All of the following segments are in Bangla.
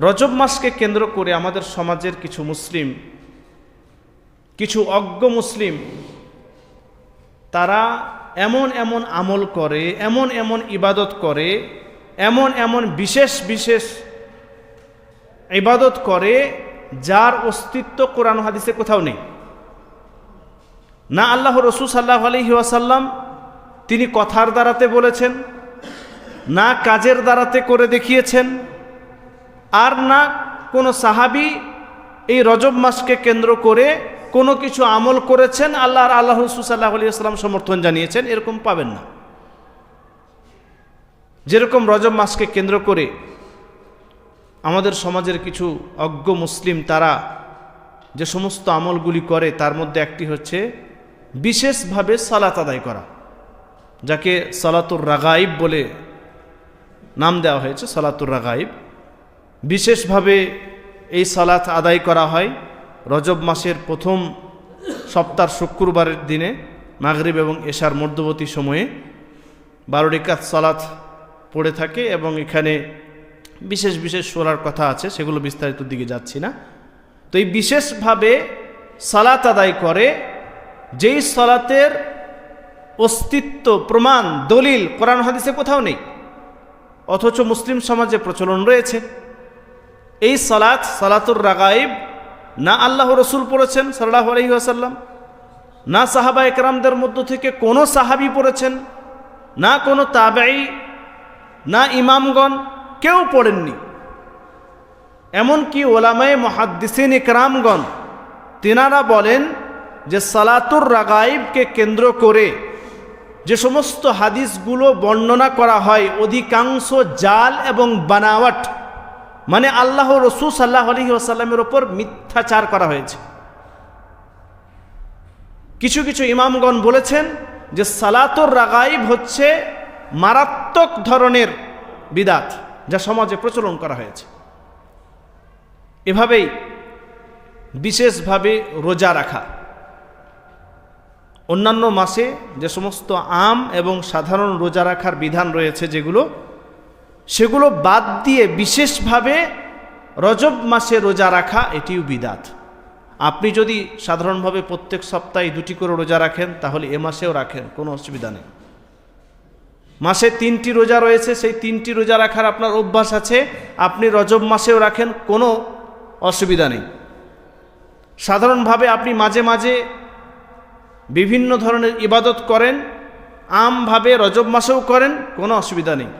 রজব মাসকে কেন্দ্র করে আমাদের সমাজের কিছু মুসলিম, কিছু অজ্ঞ মুসলিম, তারা এমন এমন আমল করে, এমন এমন ইবাদত করে, এমন এমন বিশেষ বিশেষ ইবাদত করে, যার অস্তিত্ব কোরআন হাদিসে কোথাও নেই। না আল্লাহ রসুল সাল্লাহ আলহি ওয়াসাল্লাম তিনি কথার দ্বারাতে বলেছেন, না কাজের দ্বারাতে করে দেখিয়েছেন আর না কোনো সাহাবি এই রজব মাসকে কেন্দ্র করে কোনো কিছু আমল করেছেন? আল্লাহ আর আল্লাহ রসুল সাল্লাহ আলী আসসালাম সমর্থন জানিয়েছেন, এরকম পাবেন না। যেরকম রজব মাসকে কেন্দ্র করে আমাদের সমাজের কিছু অজ্ঞ মুসলিম তারা যে সমস্ত আমলগুলি করে, তার মধ্যে একটি হচ্ছে বিশেষভাবে সালাত আদায় করা, যাকে সালাতুর রাগাইব বলে নাম দেওয়া হয়েছে, সালাতুর রাগাইব বিশেষভাবে এই সালাত আদায় করা হয় রজব মাসের প্রথম সপ্তাহ শুক্রবারের দিনে, মাগরিব এবং এশার মধ্যবর্তী সময়ে বারো রেকাত সালাত পড়ে থাকে এবং এখানে বিশেষ বিশেষ সোলার কথা আছে, সেগুলো বিস্তারিত দিকে যাচ্ছি না। তো এই বিশেষভাবে সালাত আদায় করে যেই সালাতের অস্তিত্ব, প্রমাণ, দলিল কোরআন হাদিসে কোথাও নেই, অথচ মুসলিম সমাজে প্রচলন রয়েছে। এই সালাত, সালাতুর রাগাইব না আল্লাহ রসুল পড়েছেন সাল্লাহ আলহি আসাল্লাম না সাহাবা একরামদের মধ্য থেকে কোনো সাহাবি পড়েছেন, না কোনো তাবাই না ইমামগণ, কেউ পড়েননি। এমনকি ওলামায় মহাদ্দিসিন ইকরামগণ তিনারা বলেন যে সালাতুর রাগাইবকে কেন্দ্র করে যে সমস্ত হাদিসগুলো বর্ণনা করা হয়, অধিকাংশ জাল এবং বানাওয়াট মানে আল্লাহ রসুল সাল্লাহ আলহি আসাল্লামের ওপর মিথ্যাচার করা হয়েছে। কিছু কিছু ইমামগণ বলেছেন যে সালাতর রাগাইব হচ্ছে মারাত্মক ধরনের বিদাত যা সমাজে প্রচলন করা হয়েছে। এভাবেই বিশেষভাবে রোজা রাখা। অন্যান্য মাসে যে সমস্ত আম এবং সাধারণ রোজা রাখার বিধান রয়েছে যেগুলো সেগুলো বাদ দিয়ে বিশেষভাবে রজব মাসে রোজা রাখা এটিও বিদাত। আপনি যদি সাধারণভাবে প্রত্যেক সপ্তাহে দুটি করে রোজা রাখেন, তাহলে এ মাসেও রাখেন, কোনো অসুবিধা নেই। মাসে তিনটি রোজা রয়েছে, সেই তিনটি রোজা রাখার আপনার অভ্যাস আছে, আপনি রজব মাসেও রাখেন, কোনো অসুবিধা নেই। সাধারণভাবে আপনি মাঝে মাঝে বিভিন্ন ধরনের ইবাদত করেন, আমভাবে রজব মাসেও করেন, কোনো অসুবিধা নেই।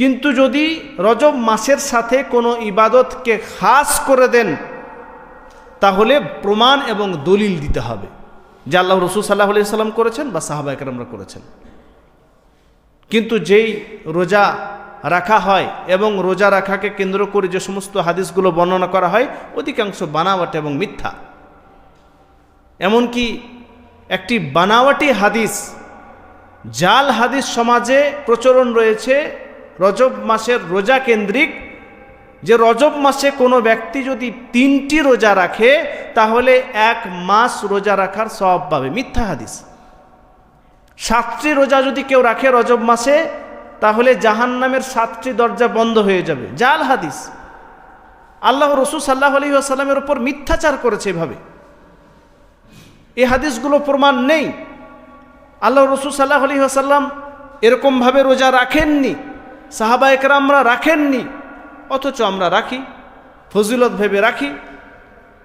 কিন্তু যদি রজব মাসের সাথে কোনো ইবাদতকে খাস করে দেন, তাহলে প্রমাণ এবং দলিল দিতে হবে। যে আল্লাহ রসুল সাল্লাহ সাল্লাম করেছেন বা সাহাবা একরামরা করেছেন। কিন্তু যেই রোজা রাখা হয় এবং রোজা রাখাকে কেন্দ্র করে যে সমস্ত হাদিসগুলো বর্ণনা করা হয়, অধিকাংশ বানাওয়াট এবং মিথ্যা। এমনকি একটি বানাওয়াটি হাদিস, জাল হাদিস সমাজে প্রচলন রয়েছে রজব মাসের রোজা কেন্দ্রিক। যে রজব মাসে কোনো ব্যক্তি যদি তিনটি রোজা রাখে, তাহলে এক মাস রোজা রাখার সব পাবে। মিথ্যা হাদিস। সাতটি রোজা যদি কেউ রাখে রজব মাসে, তাহলে জাহান নামের সাতটি দরজা বন্ধ হয়ে যাবে। জাল হাদিস। আল্লাহ রসুল সাল্লাহ আলী আসাল্লামের ওপর মিথ্যাচার করেছে এভাবে। এই হাদিসগুলো প্রমাণ নেই। আল্লাহ রসুল সাল্লাহ আলী আসাল্লাম এরকমভাবে রোজা রাখেননি। সাহাবা একরামরা রাখেননি, অথচ আমরা রাখি, ফজিলত ভেবে রাখি।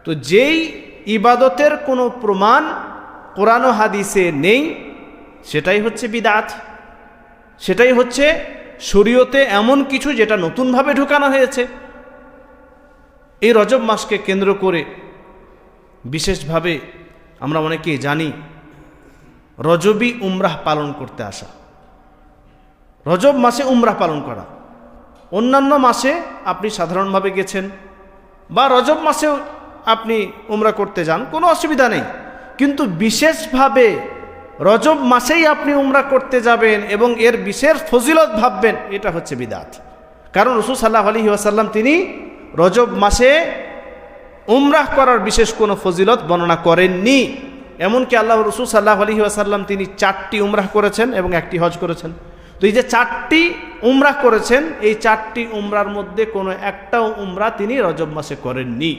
তো যেই ইবাদতের কোনো প্রমাণ কোরআন হাদিসে নেই, সেটাই হচ্ছে বিদাত। সেটাই হচ্ছে শরীয়তে এমন কিছু যেটা নতুনভাবে ঢুকানো হয়েছে। এই রজব মাসকে কেন্দ্র করে বিশেষভাবে আমরা অনেকেই জানি, রজবী উমরাহ পালন করতে আসা। রজব মাসে উমরা পালন করা। অন্যান্য মাসে আপনি সাধারণভাবে গেছেন বা রজব মাসেও আপনি উমরা করতে যান, কোনো অসুবিধা নেই। কিন্তু বিশেষভাবে রজব মাসেই আপনি উমরা করতে যাবেন এবং এর বিশেষ ফজিলত ভাববেন, এটা হচ্ছে বিদাত। কারণ রসুল সাল্লাহ আলী আসাল্লাম তিনি রজব মাসে উমরাহ করার বিশেষ কোনো ফজিলত বর্ণনা করেননি। এমনকি আল্লাহ রসুল সাল্লাহ আলী আসাল্লাম তিনি চারটি উমরাহ করেছেন এবং একটি হজ করেছেন। তো এই যে চারটি উমরা করেছেন, এই চারটি উমরার মধ্যে কোনো একটাও উমরা তিনি রজব মাসে করেননি।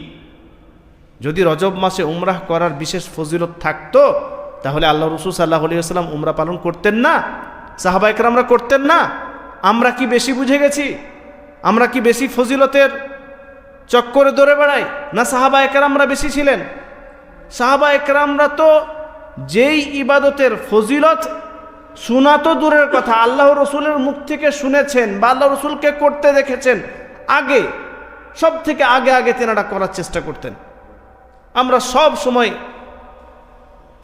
যদি রজব মাসে উমরাহ করার বিশেষ ফজিলত থাকতো, তাহলে আল্লাহ রসুল সাল্লাহ আলী আসসালাম উমরা পালন করতেন না। সাহাবা একরামরা করতেন না। আমরা কি বেশি বুঝে গেছি? আমরা কি বেশি ফজিলতের চক্করে দৌড়ে বেড়াই? না সাহাবা একরামরা বেশি ছিলেন? সাহাবা একরামরা তো যেই ইবাদতের ফজিলত শোনা তো দূরের কথা, আল্লাহ রসুলের মুখ থেকে শুনেছেন বা আল্লাহ রসুলকে করতে দেখেছেন। আগে সব থেকে আগে আগে তেনারা করার চেষ্টা করতেন। আমরা সব সময়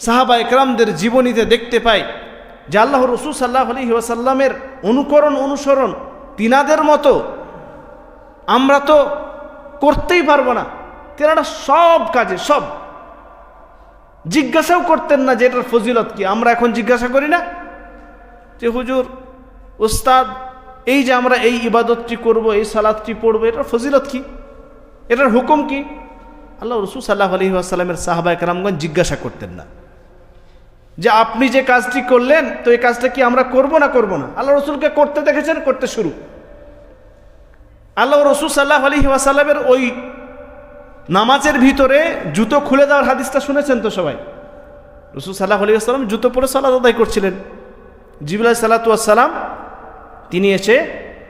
সাহাবা একরামদের জীবনীতে দেখতে পাই যে আল্লাহ রসুল সাল্লাহ আলী ওয়াসাল্লামের অনুকরণ, অনুসরণ তিনাদের মতো আমরা তো করতেই পারব না। তেনারা সব কাজে, সব। জিজ্ঞাসাও করতেন না যে এটার ফজিলত কি। আমরা এখন জিজ্ঞাসা করি না যে হুজুর, ওস্তাদ, এই যে আমরা এই ইবাদতটি করব, এই সালাদটি পড়ব, এটার ফজিলত কি? এটার হুকুম কি? আল্লাহ রসুল সাল্লাহ আলী আসাল্লামের সাহাবা একরামগঞ্জ জিজ্ঞাসা করতেন না। যে আপনি যে কাজটি করলেন, তো এই কাজটা কি আমরা করব না করব না? আল্লাহ রসুলকে করতে দেখেছেন, করতে শুরু। আল্লাহ রসুল সাল্লাহ আলী ওয়াসাল্লামের ওই নামাজের ভিতরে জুতো খুলে দেওয়ার হাদিসটা শুনেছেন তো সবাই? রসুল সাল্লাহ আলী আসসালাম জুতো পরে সালাদ আদায় করছিলেন। জিবুল্লাহ সাল্লাতুয়াসাল্লাম তিনি এসে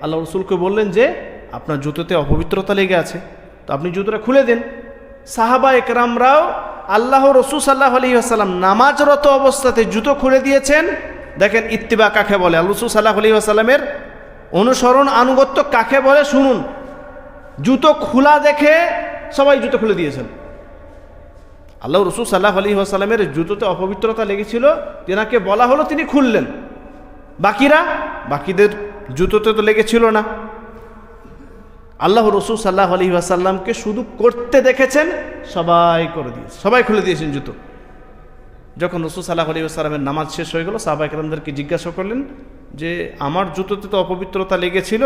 আল্লাহ রসুলকে বললেন যে, আপনার জুতোতে অপবিত্রতা লেগে আছে, তো আপনি জুতোটা খুলে দেন। সাহাবা একরামরাও আল্লাহ রসুল সাল্লাহ আলী আসাল্লাম নামাজরত অবস্থাতে জুতো খুলে দিয়েছেন। দেখেন ইত্তিবা কাকে বলে? আল্লাহ রসুল সাল্লাহ আলী আসাল্লামের অনুসরণ আনুগত্য কাকে বলে? শুনুন। জুতো খোলা দেখে সবাই জুতো খুলে দিয়েছেন। আল্লাহ রসুল সাল্লাহ আলী আসাল্লামের জুতোতে অপবিত্রতা লেগেছিল, তেনাকে বলা হলো তিনি খুললেন। বাকিরা, বাকিদের জুতোতে তো লেগেছিল না। আল্লাহ রসুল সাল্লাহ আলী আসাল্লামকে শুধু করতে দেখেছেন, সবাই করে দিয়েছে। সবাই খুলে দিয়েছেন জুতো। যখন রসুল সাল্লাহ আলী আসসালামের নামাজ শেষ হয়ে গেল সাহবা একরামদেরকে জিজ্ঞাসা করলেন যে, আমার জুতোতে তো অপবিত্রতা লেগেছিল,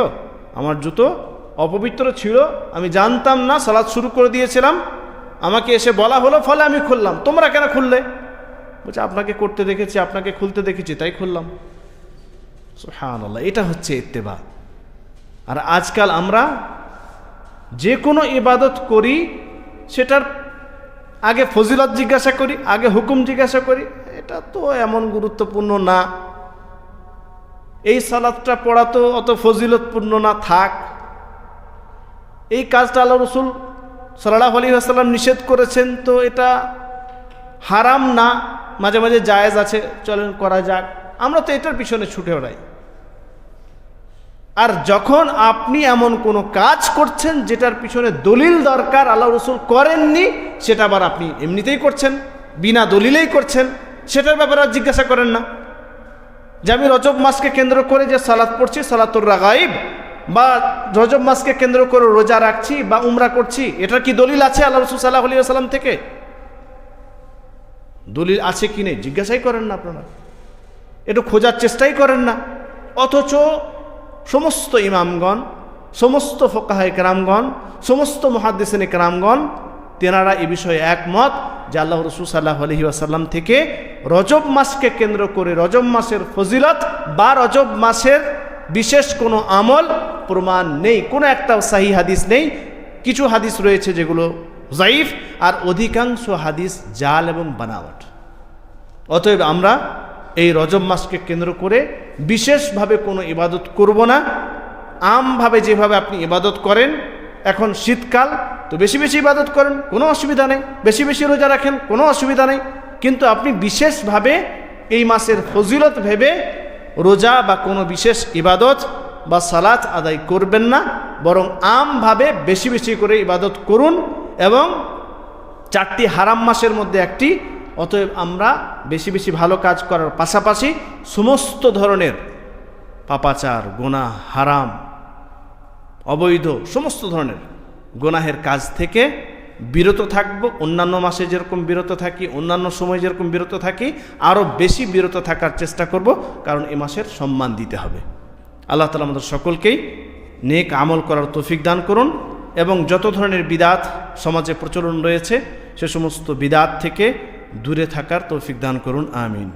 আমার জুতো অপবিত্র ছিল, আমি জানতাম না সালাদ শুরু করে দিয়েছিলাম, আমাকে এসে বলা হলো, ফলে আমি খুললাম। তোমরা কেন খুললে? বলছে, আপনাকে করতে দেখেছি, আপনাকে খুলতে দেখেছি, তাই খুললাম। আল্লাহ এটা হচ্ছে ইত্তেবা। আর আজকাল আমরা যে কোনো ইবাদত করি, সেটার আগে ফজিলত জিজ্ঞাসা করি, আগে হুকুম জিজ্ঞাসা করি, এটা তো এমন গুরুত্বপূর্ণ না। এই সালাদটা পড়া তো অত ফজিলতপূর্ণ না, থাক। এই কাজটা আল্লাহ রসুল সাল্লাহ আলী আসাল্লাম নিষেধ করেছেন, তো এটা হারাম না। মাঝে মাঝে জায়েজ আছে, চলেন করা যাক। আমরা তো এটার পিছনে ছুটে ওড়াই। আর যখন আপনি এমন কোনো কাজ করছেন যেটার পিছনে দলিল দরকার, আল্লাহ রসুল করেননি, সেটা আবার আপনি এমনিতেই করছেন, বিনা দলিলেই করছেন, সেটার ব্যাপারে আর জিজ্ঞাসা করেন না। যে আমি রজব মাসকে কেন্দ্র করে যে সালাদ পড়ছি, সালাতুর রাগাইব, বা রজব মাসকে কেন্দ্র করে রোজা রাখছি বা উমরা করছি, এটার কি দলিল আছে আল্লাহ রসুল সাল্লাহ আলী সাল্লাম থেকে? দলিল আছে কি নেই? জিজ্ঞাসাই করেন না আপনারা। একটু খোঁজার চেষ্টাই করেন না। অথচ সমস্ত ইমামগণ, সমস্ত ফোকাহায় কেরামগণ, সমস্ত মহাদ্দেশন কেরামগণ, তেনারা এ বিষয়ে একমত যে আল্লাহ রসুল সাল্লাহ আলহি আসাল্লাম থেকে রজব মাসকে কেন্দ্র করে রজব মাসের ফজিলত বা রজব মাসের বিশেষ কোনো আমল প্রমাণ নেই। কোনো একটা সাহি হাদিস নেই। কিছু হাদিস রয়েছে যেগুলো জাইফ আর অধিকাংশ হাদিস জাল এবং বানাওয়াট। অতএব আমরা এই রজব মাসকে কেন্দ্র করে বিশেষভাবে কোনো ইবাদত করব না। আমভাবে যেভাবে আপনি ইবাদত করেন, এখন শীতকাল, তো বেশি বেশি ইবাদত করেন, কোনো অসুবিধা নেই। বেশি বেশি রোজা রাখেন, কোনো অসুবিধা নেই। কিন্তু আপনি বিশেষভাবে এই মাসের ফজিলত ভেবে রোজা বা কোনো বিশেষ ইবাদত বা সালাত আদায় করবেন না, বরং আমভাবে বেশি বেশি করে ইবাদত করুন এবং চারটি হারাম মাসের মধ্যে একটি অতএব আমরা বেশি বেশি ভালো কাজ করার পাশাপাশি সমস্ত ধরনের পাপাচার, গোনা, হারাম, অবৈধ সমস্ত ধরনের গোনাহের কাজ থেকে বিরত থাকব। অন্যান্য মাসে যেরকম বিরত থাকি, অন্যান্য সময় যেরকম বিরত থাকি আরও বেশি বিরত থাকার চেষ্টা করব, কারণ এ মাসের সম্মান দিতে হবে। আল্লাহ তালা আমাদের সকলকেই নেক আমল করার তৌফিক দান করুন এবং যত ধরনের বিদাত সমাজে প্রচলন রয়েছে, সে সমস্ত বিদাত থেকে দূরে থাকার তৌফিক দান করুন আমিন।